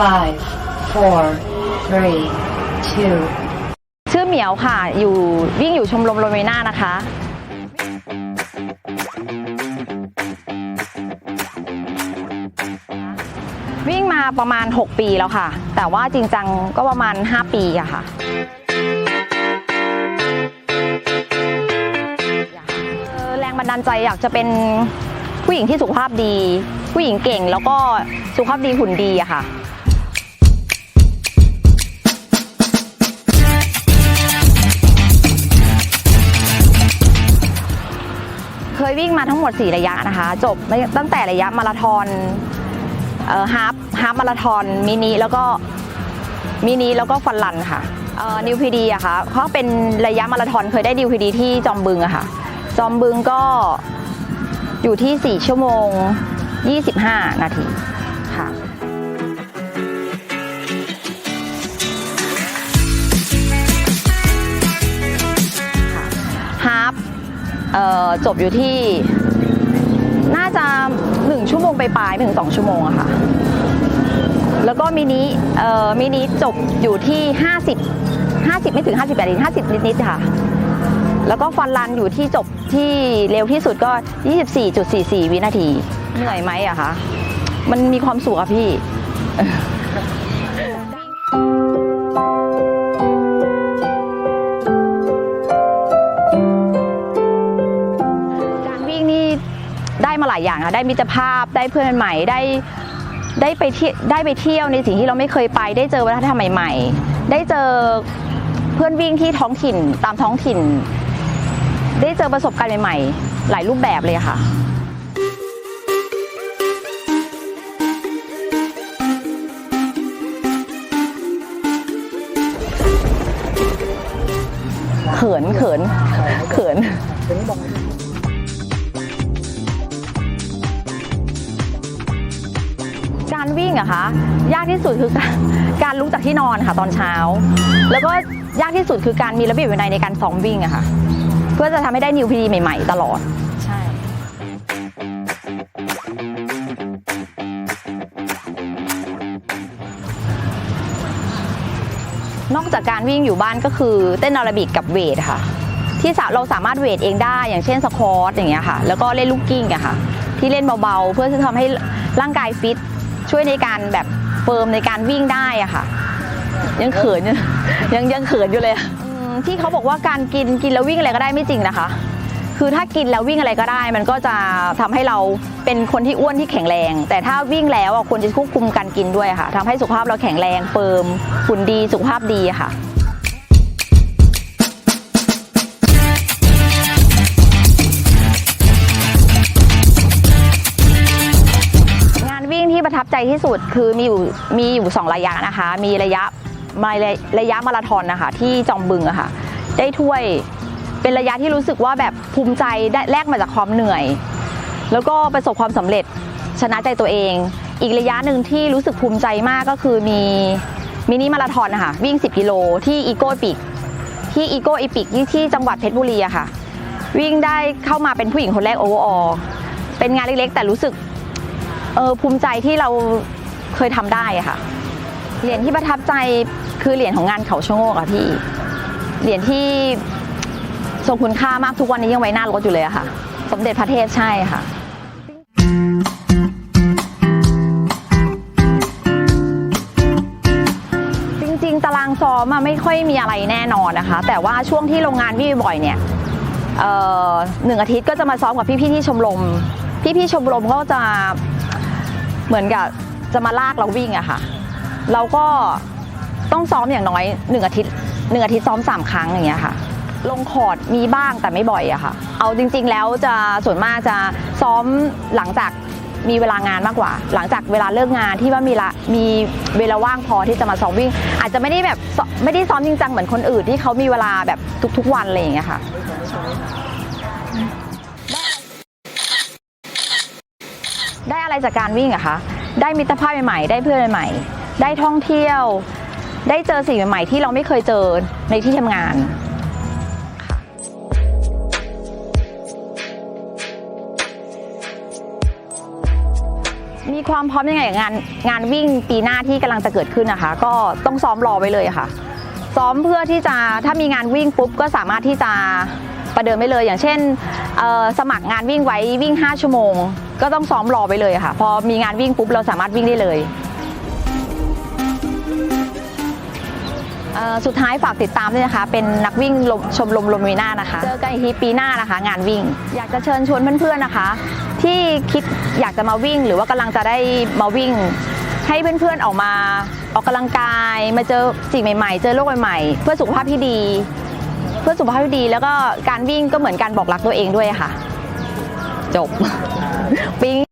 five, four, three, two, ชื่อเหมียวค่ะ อยู่วิ่งอยู่ชมรมโรเมนานะคะ วิ่งมาประมาณ 6 ปีแล้วค่ะ แต่ว่าจริงจังก็ประมาณ 5 ปีอะค่ะ แรงบันดาลใจอยากจะเป็นผู้หญิงที่สุขภาพดี ผู้หญิงเก่งแล้วก็สุขภาพดีหุ่นดีอะค่ะ ยวิ่งมาทั้งหมด 4 ระยะนะคะ จบตั้งแต่ระยะมาราธอนฮาร์ปฮาร์ปมาราธอนมินิแล้วก็มินิแล้วก็ฟันลันค่ะนิวพีดีอะค่ะเขาเป็นระยะมาราธอนเคยได้นิวพีดีที่จอมบึงอะค่ะ จอมบึงก็อยู่ที่ 4 ชั่วโมง 25 นาทีค่ะ จบอยู่ที่น่าจะ1ชั่วโมงไปปลายๆไม่ถึงชั่วโมงอะค่ะ แล้วก็มินิเอ่อมินิจบอยู่ที่50 50ไม่ถึง58นาที50นิดๆค่ะ แล้วก็ฟันรันอยู่ที่จบที่เร็วที่สุดก็24.44วินาที เหนื่อยไหมอะคะ มันมีความสุขอะพี่ หลายอย่างค่ะได้มิตรภาพได้เพื่อนใหม่ได้ได้ไปเที่ยวได้ไปเที่ยวในสิ่งที่เราไม่เคยไป ได้เจอวัฒนธรรมใหม่ ๆ ได้เจอเพื่อนวิ่งที่ท้องถิ่นตามท้องถิ่น ได้เจอประสบการณ์ใหม่ๆ หลายรูปแบบเลยค่ะเขินเขินเขิน การวิ่งอะคะ ยากที่สุดคือการการลุกจากที่นอนค่ะตอนเช้า แล้วก็ยากที่สุดคือการมีระเบียบวินัยในการซ้อมวิ่งอะค่ะ เพื่อจะทำให้ได้นิวพีดีใหม่ๆ ตลอด ใช่นอกจากการวิ่งอยู่บ้านก็คือเต้นอรบิกกับเวทค่ะ ที่เราสามารถเวทเองได้อย่างเช่นสควอตอย่างเงี้ยค่ะ แล้วก็เล่นลูกกิ้งอะค่ะ ที่เล่นเบาๆ เพื่อจะทำให้ร่างกายฟิต ช่วยในการแบบเฟิร์มในการวิ่งได้อะค่ะ ยังเขินอยู่ยังยังเขินอยู่เลยอะอืมที่เขาบอกว่าการกินกินแล้ววิ่งอะไรก็ได้ไม่จริงนะคะ คือถ้ากินแล้ววิ่งอะไรก็ได้ มันก็จะทำให้เราเป็นคนที่อ้วนที่แข็งแรง แต่ถ้าวิ่งแล้วอะควรจะควบคุมการกินด้วยค่ะทำให้สุขภาพเราแข็งแรงเฟิร์มหุ่นดีสุขภาพดีอะค่ะ ใจที่สุดคือมีอยู่มีอยู่สองระยะนะคะ มีระยะมาระยะมาราธอนนะคะที่จอมบึงอะค่ะได้ถ้วยเป็นระยะที่รู้สึกว่าแบบภูมิใจได้แลกมาจากความเหนื่อย แล้วก็ประสบความสำเร็จชนะใจตัวเอง อีกระยะหนึ่งที่รู้สึกภูมิใจมากก็คือมีมินิมาราธอนนะคะวิ่ง 10 กิโลที่อีโก้ปิกที่อีโก้อีปิกที่จังหวัดเพชรบุรีอะค่ะ วิ่งได้เข้ามาเป็นผู้หญิงคนแรกโอเวอร์ออเป็นงานเล็กๆ แต่รู้สึก เออภูมิใจที่เราเคยทำได้ค่ะ เหรียญที่ประทับใจคือเหรียญของงานเขาชะโงกอะพี่เหรียญที่ทรงคุณค่ามากทุกวันนี้ยังไว้หน้ารถอยู่เลยอะค่ะ สมเด็จพระเทพใช่ค่ะจริงๆตารางซ้อมอะไม่ค่อยมีอะไรแน่นอนนะคะ แต่ว่าช่วงที่โรงงานวิ่งบ่อยเนี่ยหนึ่งอาทิตย์ก็จะมาซ้อมกับพี่ๆที่ชมรม พี่ๆชมรมก็จะ เหมือนกับจะมาลากเราวิ่งอะค่ะ เราก็ต้องซ้อมอย่างน้อยหนึ่งอาทิตย์หนึ่งอาทิตย์ซ้อมสามครั้งอย่างเงี้ยค่ะ ลงคอร์ดมีบ้างแต่ไม่บ่อยอะค่ะ เอาจริง ๆ แล้วจะส่วนมากจะซ้อมหลังจากมีเวลางานมากกว่า หลังจากเวลาเลิกงานที่ว่ามีละมีเวลาว่างพอที่จะมาซ้อมวิ่ง อาจจะไม่ได้แบบไม่ได้ซ้อมจริงจังเหมือนคนอื่นที่เขามีเวลาแบบทุกๆวันอะไรอย่างเงี้ยค่ะ ได้อะไรจากการวิ่งอะคะ ได้มิตรภาพใหม่ๆ ได้เพื่อนใหม่ๆ ได้ท่องเที่ยว ได้เจอสิ่งใหม่ๆ ที่เราไม่เคยเจอในที่ทำงานมีความความพร้อมยังไงกับงานงานวิ่งปีหน้าที่กำลังจะเกิดขึ้นนะคะ ก็ต้องซ้อมรอไว้เลยค่ะ ซ้อมเพื่อที่จะถ้ามีงานวิ่งปุ๊บก็สามารถที่จะ ประเดิมไปเลย อย่างเช่นสมัครงานวิ่งไว้วิ่ง 5 ชั่วโมง ก็ต้องซ้อมรอไปเลยค่ะ พอมีงานวิ่งปุ๊บเราสามารถวิ่งได้เลยสุดท้ายฝากติดตามด้วยนะคะ เป็นนักวิ่งชมรมลมวีนานะคะ เจอกันอีกทีปีหน้านะคะ งานวิ่ง อยากจะเชิญชวนเพื่อนๆนะคะ ที่คิดอยากจะมาวิ่ง หรือว่ากำลังจะได้มาวิ่ง ให้เพื่อนๆออกมาออกกำลังกาย มาเจอสิ่งใหม่ๆ เจอโลกใหม่ๆ เพื่อสุขภาพที่ดี เพื่อสุขภาพที่ดี แล้วก็การวิ่งก็เหมือนการบอกรักตัวเองด้วยค่ะ จบ ปิ๊ง